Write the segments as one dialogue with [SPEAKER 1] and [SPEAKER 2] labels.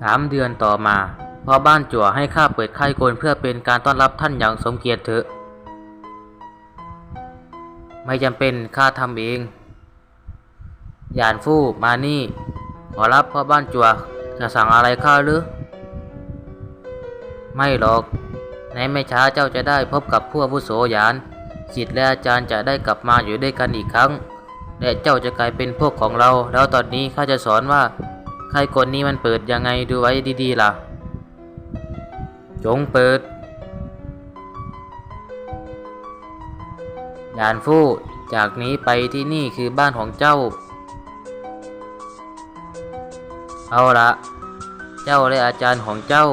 [SPEAKER 1] สามเดือนต่อมาพ่อบ้านจั่วให้ข้าเปิดค่ายโกลเพื่อเป็นการต้อนรับท่านอย่างสมเกียรติเถอะ ไม่จำเป็นข้าทำเองยานฟู่มานี่ ขอรับพ่อบ้านจัว จะสั่งอะไรข้าหรือ ไม่หรอก ในไม่ช้าเจ้าจะได้พบกับผู้อาวุโสยานศิษย์และอาจารย์จะได้กลับมาอยู่ด้วยกันอีกครั้ง และเจ้าจะกลายเป็นพวกของเรา แล้วตอนนี้ข้าจะสอนว่า ใค่ายกลนี้มันเปิดยังไงดูไว้ดีๆล่ะ จงเปิด ยานฟู่จากนี้ไปที่นี่คือบ้านของเจ้า เอาละเจ้าและอาจารย์ของเจ้า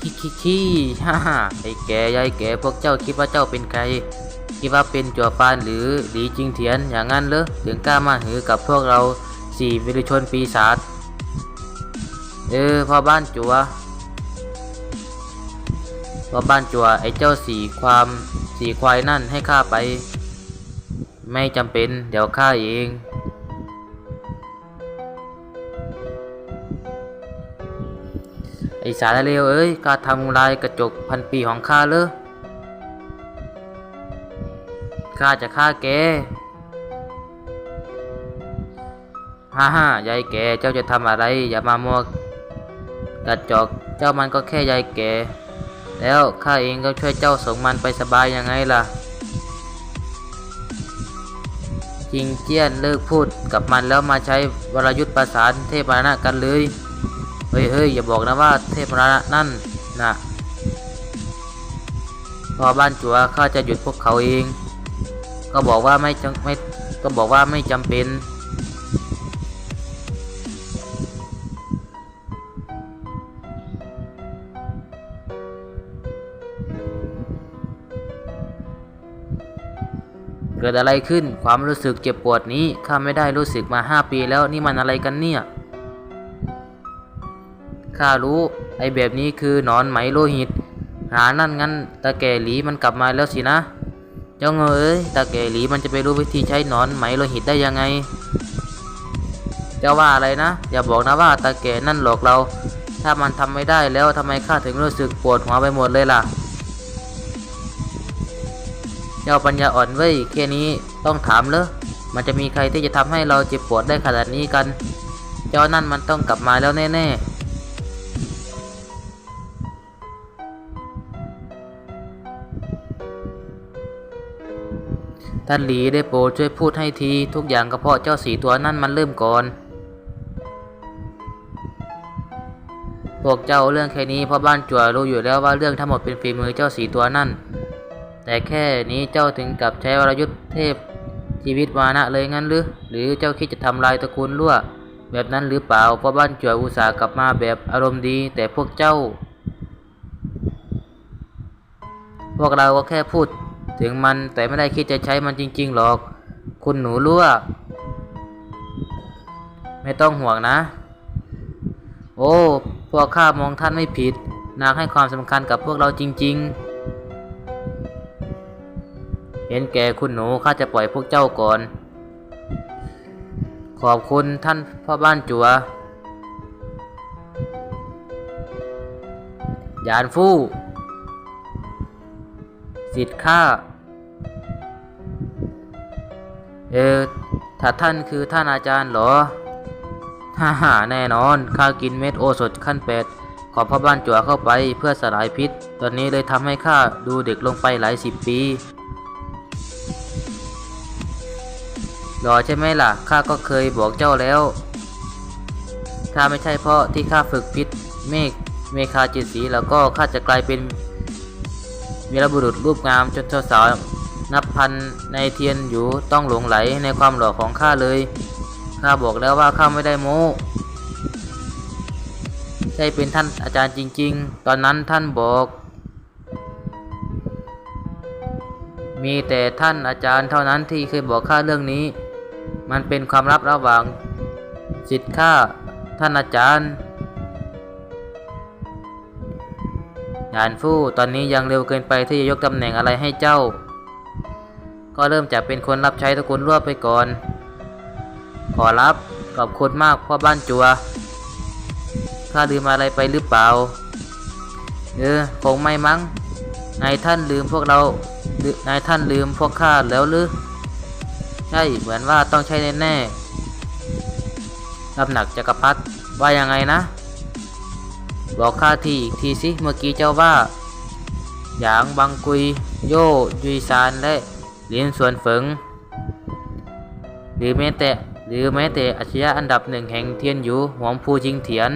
[SPEAKER 1] คิคิคิฮ่าฮ่าไอ้แกยายแกพวกเจ้าคิดว่าเจ้าเป็นใคร คิดว่าเป็นจัวฟานหรือหลีจิงเทียนอย่างนั้นเหรอถึงกล้ามาหือกับพวกเราสี่วิรชนปีศาจเออพ่อบ้านจัวพ่อบ้านจัวไอ้เจ้าสีความสีควายนั่นให้ข้าไป ไม่จำเป็นเดี๋ยวข้าเองไอสารเลวเอ้ยกล้าทำลายกระจกพันปีของข้าเลย ข้าจะฆ่าแกฮ่าฮ่ายายแกเจ้าจะทำอะไร อย่ามามัวกระจอกเจ้ามันก็แค่ยายแกแล้วข้าเองก็ช่วยเจ้าส่งมันไปสบายยังไงล่ะจริงเจียนเลิกพูดกับมันแล้วมาใช้วรยุทธ์ประสานเทพมรณะกันเลย เฮ้ยเฮ้ยอย่าบอกนะว่าเทพมรณะนั่นนะพอบ้านจัวข้าจะหยุดพวกเขาเอง ก็บอกว่าไม่จำไม่ก็บอกว่าไม่จำเป็น เกิดอะไรขึ้นความรู้สึกเจ็บปวดนี้ข้าไม่ได้รู้สึกมาห้าปีแล้วนี่มันอะไรกันเนี่ยข้ารู้ไอ้แบบนี้คือหนอนไหมโลหิต หานั่นงั้นตาแก่หลีมันกลับมาแล้วสินะ จ้าเงยเอ้ยตาแก่หลีมันจะไปรู้วิธีใช้หนอนไหมโลหิตได้ยังไงจ้าว่าอะไรนะ อย่าบอกนะว่าตาแก่นั่นหลอกเรา ถ้ามันทำไม่ได้แล้วทำไมข้าถึงรู้สึกปวดหัวไปหมดเลยล่ะ เจ้าปัญญาอ่อนเว้ยแค่นี้ต้องถามเลยมันจะมีใครที่จะทำให้เราเจ็บปวดได้ขนาดนี้กัน เจ้านั่นมันต้องกลับมาแล้วแน่ๆ ท่านหลีได้โปรดช่วยพูดให้ที ทุกอย่างก็เพราะเจ้าสีตัวนั่นมันเริ่มก่อน พวกเจ้าเรื่องแค่นี้เพราะบ้านจั่วรู้อยู่แล้วว่าเรื่องทั้งหมดเป็นฝีมือเจ้าสีตัวนั่น แต่แค่นี้เจ้าถึงกับใช้วรยุทธ์เทพชีวิตวานะเลยงั้นหรือ หรือเจ้าคิดจะทำลายตระกูลรั่วแบบนั้นหรือเปล่าเพราะบ้านจั่วอุตส่าห์กลับมาแบบอารมณ์ดี แต่พวกเจ้า พวกเราก็แค่พูด ถึงมันแต่ไม่ได้คิดจะใช้มันจริง ๆ หรอก คุณหนูรั่ว ไม่ต้องห่วงนะ โอ้ พวกข้ามองท่านไม่ผิด นางให้ความสำคัญกับพวกเราจริง ๆ เห็นแก่คุณหนูข้าจะปล่อยพวกเจ้าก่อน ขอบคุณท่านพ่อบ้านจัวยานฟู่ สิทธิ์ข้าเออถ้าท่านคือท่านอาจารย์เหรอฮ่าฮ่าแน่นอนข้ากินเม็ดโอสถขั้นแปดขอพ่อบ้านจั่วเข้าไปเพื่อสลายพิษ ตอนนี้เลยทำให้ข้าดูเด็กลงไปหลายสิบปีหรอใช่ไหมล่ะ ข้าก็เคยบอกเจ้าแล้ว ถ้าไม่ใช่เพราะที่ข้าฝึกพิษเมฆเมคาจิตสีแล้วก็ข้าจะกลายเป็น วีรบุรุษรูปงามจนสาวนับพันในเทียนอยู่ต้องหลงไหลในความหล่อของข้าเลย ข้าบอกแล้วว่าข้าไม่ได้โม้ใช่เป็นท่านอาจารย์จริง ๆ ตอนนั้นท่านบอก มีแต่ท่านอาจารย์เท่านั้นที่เคยบอกข้าเรื่องนี้ มันเป็นความลับระหว่างสิทธิ์ข้าท่านอาจารย์ ยานฟู่ตอนนี้ยังเร็วเกินไปที่จะยกตำแหน่งอะไรให้เจ้า ก็เริ่มจากเป็นคนรับใช้ตระกูลรั่วไปก่อน ขอรับขอบคุณมากพ่อบ้านจัวข้าลืมอะไรไปหรือเปล่า เออคงไม่มั้ง นายท่านลืมพวกเรา นายท่านลืมพวกข้าแล้วหรือ ใช่ เหมือนว่าต้องใช่แน่ๆตำหนักจักรพรรดิว่ายังไงนะ บอกข้าทีอีกทีสิเมื่อกี้เจ้าว่า หยางบังกุย โยยุยซานและเหรียญส่วนเฟิง หรือแม้แต่หรือแม้แต่อาชญาอันดับหนึ่งแห่งเทียนอยู่หวงผู้จิงเถียน